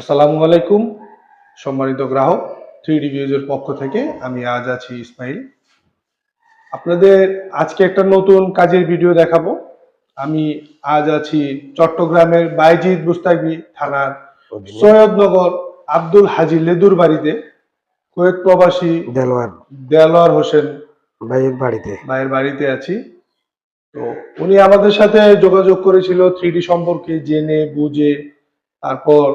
আসসালামু আলাইকুম সম্মানিত গ্রাহক থ্রি রিভিউজের পক্ষ থেকে আমি আজ আছি ইসমাইল। আপনাদের আজকে একটা নতুন কাজের ভিডিও দেখাবো। আমি আজ আছি চট্টগ্রামের বাইজিদ মুস্তাকবি থানার সৈয়দনগর আব্দুল হাজি লেদুর বাড়িতে কুয়েত প্রবাসী দেলোয়ার। দেলোয়ার হোসেন ভাইয়ের বাড়িতে। ভাইয়ের বাড়িতে আছি। তো উনি আমাদের সাথে যোগাযোগ করেছিল থ্রি সম্পর্কে জেনে বুঝে তারপর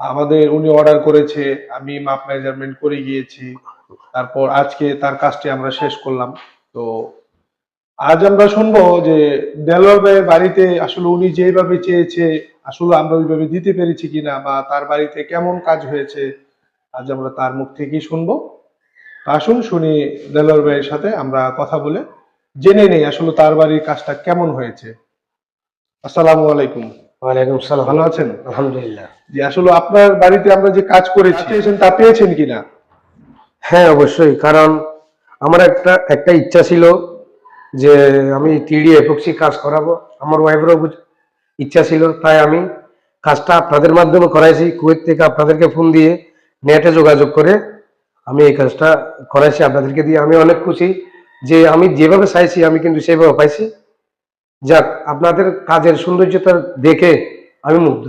আমাদের উনি অর্ডার করেছে, আমি মাপ মেজারমেন্ট করে গিয়েছি, তারপর আজকে তার কাজটি আমরা শেষ করলাম। তো আজ আমরা শুনব যে দেলোয়ার বাড়িতে আসলে উনি যেভাবে চেয়েছে, আসলে আমরা ওইভাবে দিতে পেরেছি কিনা বা তার বাড়িতে কেমন কাজ হয়েছে, আজ আমরা তার মুখ থেকেই শুনব। আসুন শুনি দেলোয়ার ভাইয়ের সাথে আমরা কথা বলে জেনে নেই আসলে তার বাড়ির কাজটা কেমন হয়েছে। আসসালামু আলাইকুম। ওয়ালাইকুম সালাম ভালো আছেন? আলহামদুলিল্লাহ। আসলে আপনার বাড়িতে আমরা যে কাজ করেছি পেয়েছেন তা পেয়েছেন কিনা? হ্যাঁ অবশ্যই। কারণ আমার একটা একটা ইচ্ছা ছিল যে আমি এপক্সি কাজ করাবো। আমার ওয়াইফেরও ইচ্ছা ছিল তাই আমি কাজটা আপনাদের মাধ্যমে করাইছি। কুয়েত থেকে আপনাদেরকে ফোন দিয়ে নেটে যোগাযোগ করে আমি এই কাজটা করাইছি আপনাদেরকে দিয়ে। আমি অনেক খুশি যে আমি যেভাবে চাইছি আমি কিন্তু সেভাবে পাইছি। যাক আপনাদের কাজের সৌন্দর্যতা দেখে আমি মুগ্ধ।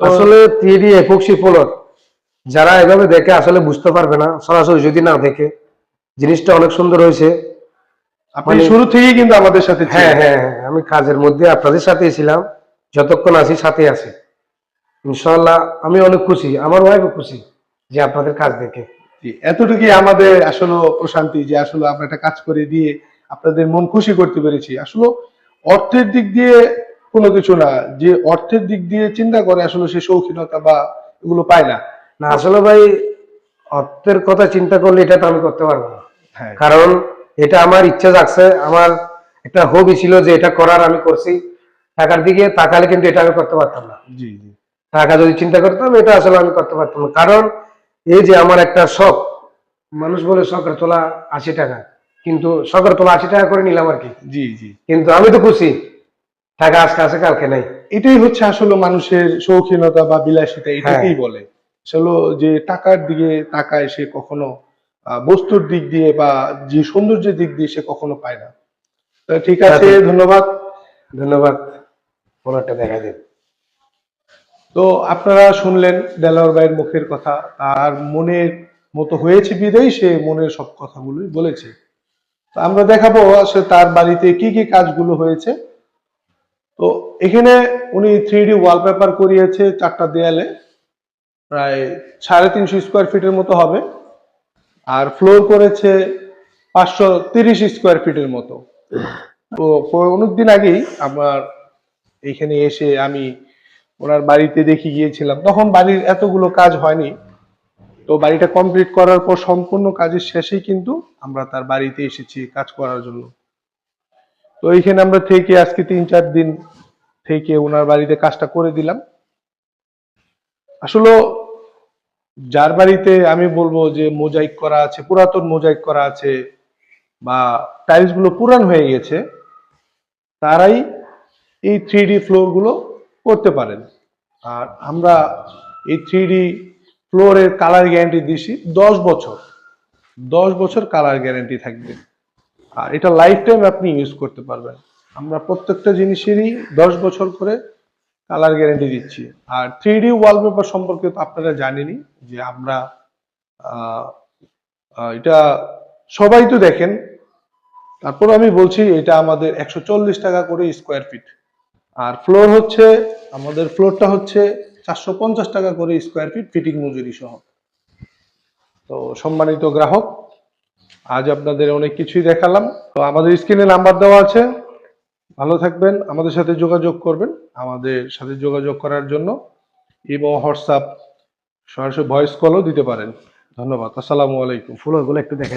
আসলে থ্রি এপক্সি ফোলর যারা এভাবে দেখে আসলে বুঝতে পারবে না সরাসরি যদি না দেখে জিনিসটা অনেক সুন্দর হয়েছে। আপনি মানে- শুরু থেকেই কিন্তু আমাদের সাথে হ্যাঁ হ্যাঁ হ্যাঁ আমি কাজের মধ্যে আপনাদের সাথেই ছিলাম যতক্ষণ আছি সাথে আছি। ইনশাল্লাহ আমি অনেক খুশি আমার ওয়াইফও খুশি যে আপনাদের কাজ দেখে। এতটুকুই আমাদের আসলে প্রশান্তি যে আসলে আমরা একটা কাজ করে দিয়ে আপনাদের মন খুশি করতে পেরেছি। আসলে অর্থের দিক দিয়ে কোনো কিছু না। যে অর্থের দিক দিয়ে চিন্তা করে আসলে সে শৌখিনতা বা এগুলো পায় না। না আসলে ভাই অর্থের কথা চিন্তা করলে এটা তো আমি করতে পারব না। হ্যাঁ। কারণ এটা আমার ইচ্ছা জাগছে। আমার একটা হবি ছিল যে এটা করার আমি করছি। টাকার দিকে তাকালে কিন্তু এটা আমি করতে পারতাম না। জি জি। টাকা যদি চিন্তা করতাম এটা আসলে আমি করতে পারতাম না। কারণ এই যে আমার একটা শখ মানুষ বলে শখের তোলা আশি টাকা। কিন্তু শখের তোলা আশি টাকা করে নিলাম আর কি। জি জি। কিন্তু আমি তো খুশি। টাকা আজকে আছে কালকে নাই। এটাই হচ্ছে আসলে মানুষের শৌখিনতা বা বিলাসিতা এটাকেই বলে। আসলে যে টাকার দিকে তাকায় সে কখনো বস্তুর দিক দিয়ে বা যে সৌন্দর্যের দিক দিয়ে সে কখনো পায় না। ঠিক আছে ধন্যবাদ। ধন্যবাদ। ওনারটা দেখা দিন তো আপনারা শুনলেন দেলাওয়ার ভাইয়ের মুখের কথা। তার মনের মতো হয়েছে বিদেই সে মনের সব কথাগুলোই বলেছে। আমরা দেখাবো আসলে তার বাড়িতে কি কি কাজগুলো হয়েছে। তো এখানে উনি থ্রি ডি ওয়ালপেপার করিয়েছে চারটা দেয়ালে। প্রায় সাড়ে তিনশো স্কোয়ার ফিটের মতো হবে। আর ফ্লোর করেছে পাঁচশো তিরিশ স্কোয়ার ফিটের মতো। তো অনেকদিন আগেই আমার এইখানে এসে আমি ওনার বাড়িতে দেখি গিয়েছিলাম। তখন বাড়ির এতগুলো কাজ হয়নি। তো বাড়িটা কমপ্লিট করার পর সম্পূর্ণ কাজের শেষেই কিন্তু আমরা তার বাড়িতে এসেছি কাজ করার জন্য। তো এইখানে আমরা থেকে আজকে তিন চার দিন থেকে ওনার বাড়িতে কাজটা করে দিলাম। আসলে যার বাড়িতে আমি বলব যে মোজাইক করা আছে, পুরাতন মোজাইক করা আছে বা টাইলসগুলো পুরান হয়ে গেছে, তারাই এই থ্রি ডি ফ্লোরগুলো করতে পারেন। আর আমরা এই থ্রি ডি ফ্লোরের কালার গ্যারান্টি দিছি, দশ বছর। দশ বছর কালার গ্যারান্টি থাকবে। আর এটা লাইফ টাইম আপনি ইউজ করতে পারবেন। আমরা প্রত্যেকটা জিনিসেরই দশ বছর করে কালার গ্যারান্টি দিচ্ছি। আর থ্রি ডি ওয়ালপেপার সম্পর্কে তো আপনারা জানেনই যে আমরা এটা সবাই তো দেখেন। তারপর আমি বলছি এটা আমাদের একশো চল্লিশ টাকা করে স্কোয়ার ফিট আর ফ্লোর হচ্ছে, আমাদের ফ্লোরটা হচ্ছে চারশো পঞ্চাশ টাকা করে স্কোয়ার ফিট ফিটিং মজুরি সহ। তো সম্মানিত গ্রাহক আজ আপনাদের অনেক কিছুই দেখালাম। তো আমাদের স্ক্রিনে নাম্বার দেওয়া আছে। ভালো থাকবেন আমাদের সাথে যোগাযোগ করবেন আমাদের সাথে যোগাযোগ করার জন্য এবং হোয়াটসঅ্যাপ সরাসরি ভয়েস কলও দিতে পারেন। ধন্যবাদ আসসালামু আলাইকুম। ফুলেরগুলো একটু দেখা